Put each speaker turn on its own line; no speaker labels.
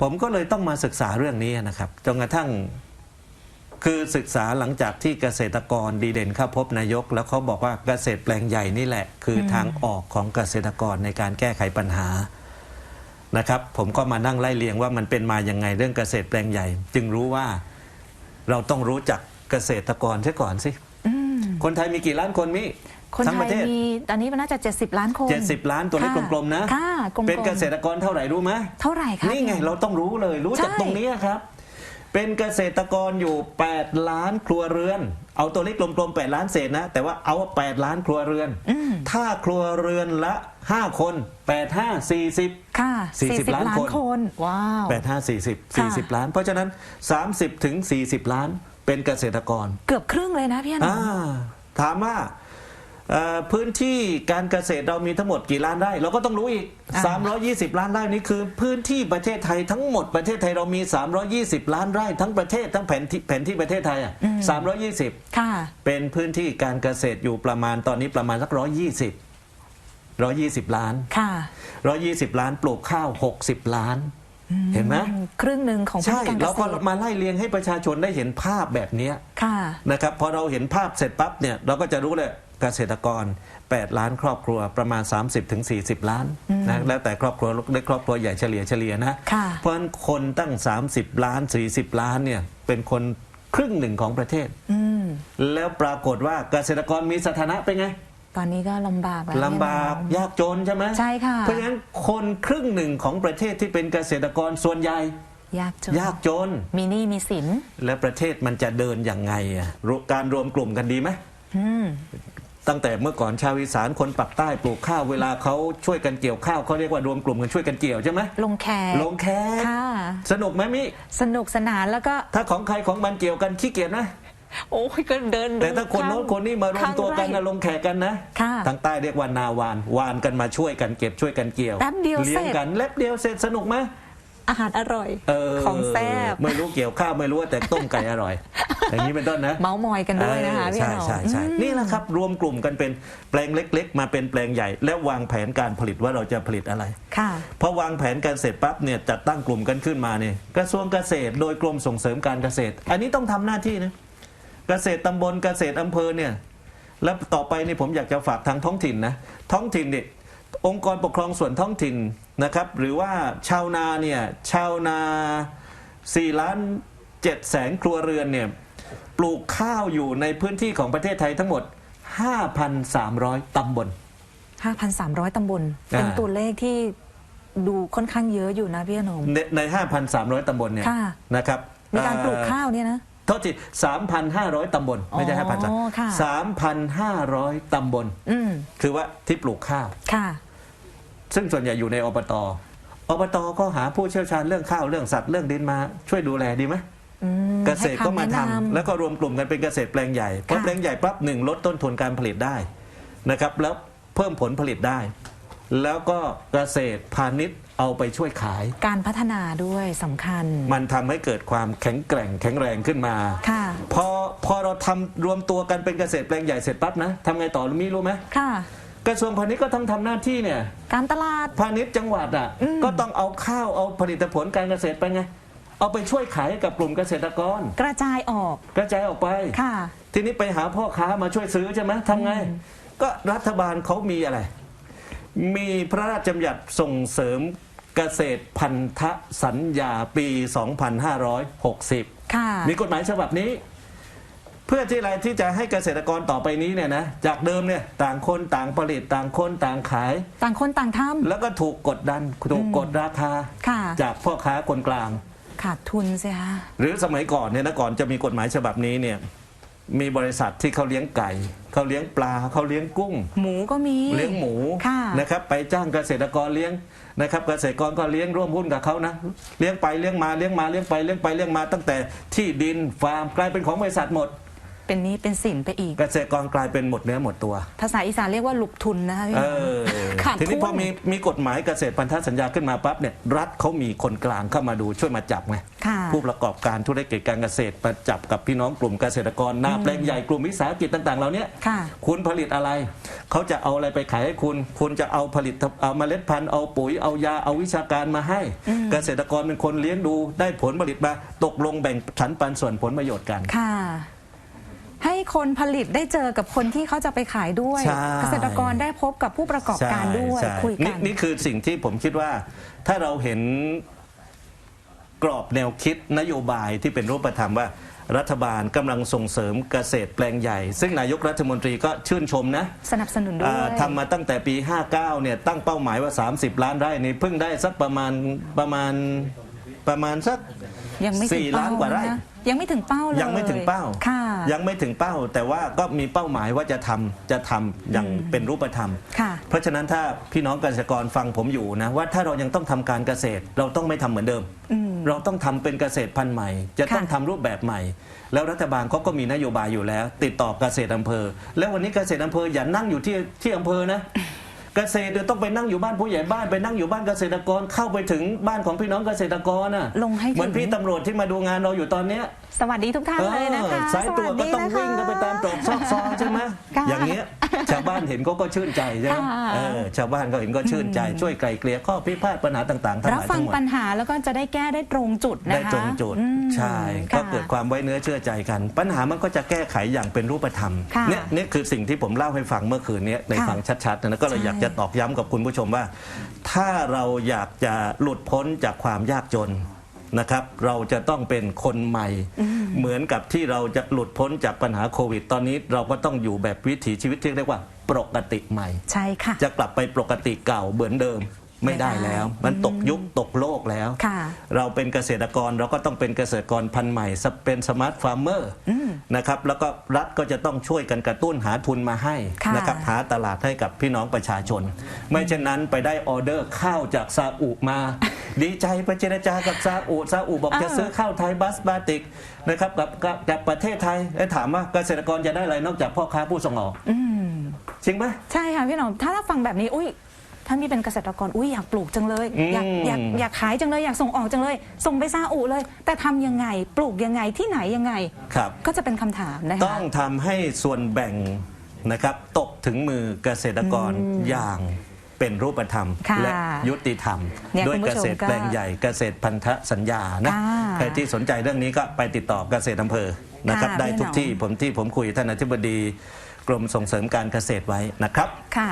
ผมก็เลยต้องมาศึกษาเรื่องนี้นะครับจนกระทั่งคือศึกษาหลังจากที่เกษตรกรดีเด่นเข้าพบนายก แล้วเขาบอกว่าเกษตรแปลงใหญ่นี่แหละ คืออทางออกของเกษตรกรในการแก้ไขปัญหานะครับผมก็มานั่งไล่เลียงว่ามันเป็นมาอย่างไงเรื่องเกษตรแปลงใหญ่ จึงรู้ว่าเราต้องรู้จักเกษตรกรใช่ก่อนสิ
อืม
คนไทยมีกี่ล้านคนมิ
คน
ทั้ง
ไท
ประ
ย
เทศ
มีตอนนี้มันน่าจะ 70 ล้านคน
เจ็ดสิบล้านตัวเลข
ค่ะ
กลมๆนะ
ค่ะกลมๆ
เป็นเกษตรกรเท่าไหร่รู้ไหม
เท่าไหร่คะ
นี่ไงเราต้องรู้เลยรู้จาก
ใช่
ตรงนี้ครับ เป็นเกษตรกรอยู่ 8 ล้านครัวเรือน เอาตัวเลขกลมๆ8ล้านเศษนะ แต่ว่าเอา8ล้านครัวเรือน
อืม
ถ้าครัวเรือนละ 5 คน 8 5 40
ค่ะ
40ล้านคน
คน ว้าว
8 5 40
ค่ะ
40 ล้าน เพราะฉะนั้น 30ถึง40 ล้านเป็นเกษตรกร
เกือบครึ่งเลยนะพี่อนุ
อ่าถามว่าเอ่อ พื้นที่การเกษตรเรามีทั้งหมดกี่ล้านไร่เราก็ต้องรู้อีก 320 ล้านไร่นี่คือ พื้นที่ประเทศไทยทั้งหมดประเทศไทยเรามี 320 ล้านไร่ทั้งประเทศทั้งแผนที่แผนที่ประเทศไทยอะ320
ค่ะ
เป็นพื้นที่การเกษตรอยู่ประมาณตอนนี้ประมาณสัก 120 120 ล้าน
ค่ะ
120 ล้านปลูกข้าว 60 ล้านเห็นไหม
ครึ่งหนึ่งของพื้น
ใช่
ที่การเก
เราก็
ษตร
มาไล่เลียงให้ประชาชนได้เห็นภาพแบบเนี้ย
ค่ะ
นะครับพอเราเห็นภาพเสร็จปั๊บเนี่ยเราก็จะรู้เลย เกษตรกร 8 ล้านครอบครัวประมาณ 30-40ถึง40 ล้านนะแล้วแต่ครอบครัวเล็กครอบครัวใหญ่เฉลี่ยเฉลี่ยนะ
ค่ะ
เพราะฉะนั้นคนตั้ง 30 ล้าน 40 ล้านเนี่ยเป็นคนครึ่งหนึ่งของประเทศ
อืม
แล้วปรากฏว่าเกษตรกรมีสถานะเป็นไง
ตอนนี้ก็ลำบากแล้ว
ลำบาก
พี่อนุ
ยากจนใช่ไหม
ใช่ค่ะ
เพราะฉะนั้นคนครึ่งหนึ่งของประเทศที่เป็นเกษตรกรส่วนใหญ่
ยากจน
ยากจน
มีหนี้มีสิน
และประเทศมันจะเดินอย่างไงอะรุการรวมกลุ่มกันดีไหม
อืม
ตั้งแต่เมื่อก่อนชาวอีสานคนปักใต้ปลูกข้าวเวลาเขาช่วยกันเกี่ยวข้าวเขาเรียกว่ารวมกลุ่มกันช่วยกันเกี่ยวใช่ไหม
ลงแขก
ลงแขก
ค่ะ
สนุกไหมมิ
สนุกสนานแล้วก็
ถ้าของใครของมันเกี่ยวกันขี้เกียจนะ
โอ้ยก็เดินดู
แต่ถ้าคนโน้น
ข้ง
คนนี้มารวมตัวกัน
ข้างไร่
นะลงแขกกันนะ
ค่ะ
ทางใต้เรียกว่านาวานวานกันมาช่วยกันเก็บช่วยกันเกี่ยว
แป๊บเดียว
เลี้ยง
เสร็จ
กันแลบเดียวเสร็จสนุกไหม
อาหารอร่อย
เออ
ของแซ่บ
ไม่รู้เกี่ยวข้าวไม่รู้ว่าแต่ต้มไก่อร่อย อย่างนี้เป็นต้นนะ
เมาส์มอยกันด้วยนะคะ
เออ
พี่
ใช่
หนอม
ใช่ใช่
อืม
นี่แหละครับ รวมกลุ่มกันเป็นแปลงเล็ก ๆ มาเป็นแปลงใหญ่ แล้ววางแผนการผลิตว่าเราจะผลิตอะไร
ค่ะ
พอวางแผนการเสร็จปั๊บเนี่ยจัดตั้งกลุ่มกันขึ้นมาเนี่ยกระทรวงเกษตร โดยกรมส่งเสริมการเกษตร อันนี้ต้องทำหน้าที่นะเกษตรตำบลเกษตรอำเภอเนี่ยแล้วต่อไปนี่ผมอยากจะฝากทางท้องถิ่นนะท้องถิ่นเนี่ย องค์กรปกครองส่วนท้องถิ่นนะครับ หรือว่าชาวนาเนี่ยชาวนา4ล้าน7แสนครัวเรือนเนี่ยปลูกข้าวอยู่ในพื้นที่ของประเทศไทยทั้งหมด 5,300 ตำบล
5,300 ตำบล เป็น
อ่า
ตัวเลขที่ดูค่อนข้างเยอะอยู่นะพี่หนอม
ในใน 5,300 ตำบลเนี่ย
ค่ะ
นะครับ
มีการปลูก
เอ่อ
ข้าวเนี่ยนะ
โทษที3,500 ตำบล ไม่ใช่
อ๋อค่ะ
5,000 3,500ตำบล
อืม
คือว่าที่ปลูกข้าว
ค่ะ
ซึ่งส่วนใหญ่อยู่ในอบตอบตก็หาผู้เชี่ยวชาญเรื่องข้าวเรื่องสัตว์เรื่องดินมาช่วยดูแลดีไหม
อืม
เกษตรก็มา
ให้
ทำ
คำแนะนำ
แล้วก็รวมกลุ่มกันเป็นเกษตรแปลงใหญ่พอ
ค่ะ
แปลงใหญ่ปั๊บหนึ่งลดต้นทุนการผลิตได้นะครับ แล้วเพิ่มผลผลิตได้ แล้วก็เกษตรพาณิชย์เอาไปช่วยขาย
การพัฒนาด้วยสำคัญ
มันทำให้เกิดความแข็งแกร่งแข็งแรงขึ้นมา
ค่ะ
พอพอเราทำรวมตัวกันเป็นเกษตรแปลงใหญ่เสร็จปั๊บนะทำไงต่อรู้มีรู้ไหม
ค่ะ
กระทรวงพาณิชย์ก็ต้องทำหน้าที่เนี่ย
การตลาด
พาณิชย์จังหวัดอะ
อืม
ก็ต้องเอาข้าวเอาผลิตผลการเกษตรไปไง เอาไปช่วยขายให้กับกลุ่มเกษตรกร
กระจายออก
กระจายออกไป
ค่ะ
ทีนี้ไปหาพ่อค้ามาช่วยซื้อใช่ไหมทำไง ก็รัฐบาลเขามีอะไร มีพระราชบัญญัติส่งเสริมเกษตรพันธสัญญาปี 2560
ค่ะ
มีกฎหมายฉบับนี้ เพื่อที่อะไรที่จะให้เกษตรกรต่อไปนี้เนี่ยนะจากเดิมเนี่ยต่างคนต่างผลิตต่างคนต่างขาย
ต่างคนต่างท
แล้วก็ถูกกดดันถูกกดราคา
ค่ะ
จากพ่อค้าคนกลางำ
ขาดทุนสิคะ
หรือสมัยก่อนเนี่ยนะก่อนจะมีกฎหมายฉบับนี้เนี่ย มีบริษัทที่เขาเลี้ยงไก่เขาเลี้ยงปลาเขาเลี้ยงกุ้ง
หมูก็มี
เลี้ยงหมู
ค่ะ
นะครับไปจ้างเกษตรกรเลี้ยงนะครับเกษตรกรก็เลี้ยงร่วมหุ้นกับเขานะเลี้ยงไปเลี้ยงมาเลี้ยงมาเลี้ยงไปเลี้ยงไปเลี้ยงมาตั้งแต่ที่ดินฟาร์มกลายเป็นของบริษัทหมด
เป็นหนี้เป็นสินไปอีก
เกษตรกรกลายเป็นหมดเนื้อหมดตัว
ภาษาอีสานเรียกว่าหลุกทุนนะคะพี่
เออ
ขาด
ทีนี้
ทุน
พอมีมีกฎหมายเกษตรพันธสัญญาขึ้นมาปั๊บเนี่ยรัฐเขามีคนกลางเข้ามาดูช่วยมาจับไง
ค่ะ
ผู้ประกอบการธุรกิจการเกษตรมาจับกับพี่น้องกลุ่มเกษตรกรหน้าแปลงใหญ่กลุ่มวิสาหกิจต่างๆเหล่านี้
ค่ะ
คุณผลิตอะไร เขาจะเอาอะไรไปขายให้คุณ คุณจะเอาผลิตเอาเมล็ดพันธุ์ เอาปุ๋ย เอายา เอาวิชาการมาให้ เกษตรกรเป็นคนเลี้ยงดู ได้ผลผลิตมา ตกลงแบ่งฉันปันส่วนผลประโยชน์กัน
ค่ะให้ คนผลิตได้เจอกับคนที่เขาจะไปขายด้วย
ใช่
เกษตรกรได้พบกับผู้ประกอบการด้วย
ใช่
คุย
นี่
กัน
นี่คือสิ่งที่ผมคิดว่าถ้าเราเห็นกรอบแนวคิดนโยบายที่เป็นรูปธรรมว่า รัฐบาลกำลังส่งเสริมเกษตรแปลงใหญ่ ซึ่งนายกรัฐมนตรีก็ชื่นชมนะ
สนับสนุนด้ว
อ่าย ทำมาตั้งแต่ปี 59 เนี่ยตั้งเป้าหมายว่า 30 ล้านไร่นี่เพิ่งได้สักประมาณประมาณประมาณสัก
ยังไม่ถึง
สี่
เป้า
ล้านกว่าไร่
นะยังไม่ถึงเป้าเลย
ยังไม่ถึงเป้า
ค่ะ
ยังไม่ถึงเป้า แต่ว่าก็มีเป้าหมายว่าจะทำจะทำอย่างเป็นรูปธรรม
ค่ะ
เพราะฉะนั้นถ้าพี่น้องเกษตรกรฟังผมอยู่นะว่าถ้าเรายังต้องทำการเกษตรเราต้องไม่ทำเหมือนเดิมเราต้องทำเป็นเกษตรพันธุ์ใหม่ จะต้อง
ค่ะ
ทำรูปแบบใหม่ แล้วรัฐบาลเขาก็มีนโยบายอยู่แล้ว ติดต่อเกษตรอำเภอ แล้ววันนี้เกษตรอำเภออย่านั่งอยู่ที่ที่อำเภอนะ เกษตรเนี่ยต้องไปนั่งอยู่บ้านผู้ใหญ่บ้านไปนั่งอยู่บ้านเกษตรกรเข้าไปถึงบ้านของพี่น้องเกษตรกรน่ะ
ลงให้ถึง
เหมือนพี่ตำรวจที่มาดูงานเราอยู่ตอนเนี้ย
สวัสดีทุกท่านเลยนะคะ
สายตรวจก็ต้องวิ่งกันไปตามตรอกซอกซอยใช่ไหม
ค่ะ
อย่างเงี้ย ชาวบ้านเห็นเขาก็ชื่นใจใช่ไหม
ค่ะ
เออชาวบ้านก็เห็นก็ชื่นใจช่วยไกลเกลี่ยข้อพิพาทปัญหาต่างๆทั้งห
รับ
ลาย
ฟั
ทั้
ง
งหมด
ปัญหาแล้วก็จะได้แก้ได้ตรงจุดนะคะ
ได้ตรงจุด
อืม
ใช่
ค่ะ
ก็เกิดความไว้เนื้อเชื่อใจกัน ปัญหามันก็จะแก้ไขอย่างเป็นรูปธรรม
ค่ะ
เนี่ยนี่คือสิ่งที่ผมเล่าให้ฟังเมื่อคืนนี้ใน
ค่ะ
ฟังชัดๆนะก็เลย
ใช่
อยากจะตอกย้ำกับคุณผู้ชมว่า ถ้าเราอยากจะหลุดพ้นจากความยากจน นะครับ เราจะต้องเป็นคนใหม่ เหมือนกับที่เราจะหลุดพ้นจากปัญหาโควิด ตอนนี้เราก็ต้องอยู่แบบวิถีชีวิตที่เรียกว่าปกติใหม่
ใช่ค่ะ
จะกลับไปปกติเก่าเหมือนเดิมไม่ได้แล้ว มันตกยุคตกโลกแล้ว
ค่ะ
เราเป็นเกษตรกรเราก็ต้องเป็นเกษตรกรพันธุ์ใหม่ เป็นสมาร์ทฟาร์มเมอร์นะครับแล้วก็รัฐก็จะต้องช่วยกันกระตุ้นหาทุนมาให้
ค่ะ
นะครับหาตลาดให้กับพี่น้องประชาชน ไม่เช่นนั้นไปได้ออเดอร์ข้าวจากซาอุมา ดีใจไปเจรจากับซาอุซาอุบอกจะซื้อข้าวไทยบัสบาติกนะครับกับกับกับประเทศไทยแล้วถามว่าเกษตรกรจะได้อะไรนอกจากพ่อค้าผู้ส่งออกจริงไหม
ใช่ค่ะพี่หนอมถ้าถ้าฟังแบบนี้อุ้ยท่านนี่เป็นเกษตรกรอุ้ยอยากปลูกจังเลยอยาก
อืม
อยากอยากขายจังเลยอยากส่งออกจังเลย ส่งไปซาอุเลย แต่ทำยังไงปลูกยังไงที่ไหนยังไง
ครับ
ก็จะเป็นคำถามนะคะ
ต้องทำให้ส่วนแบ่งนะครับตกถึงมือเกษตรกรอย่าง เป็นรูปธรรม
ค่ะ
และยุติธรรม
เนี่ย
ด้วย
คุณผู้
เก
ชม
ษตร
ก็
แปลงใหญ่เกษตรพันธสัญญานะ
ค่ะ
ใครที่สนใจเรื่องนี้ก็ไปติดต่อเกษตรอำเภอนะครับ
ค่ะ
ได้ทุก
พี่หนอม
ที่ผมที่ผมคุยท่านอธิบดีกรมส่งเสริมการเกษตรไว้นะครับ
ค่ะ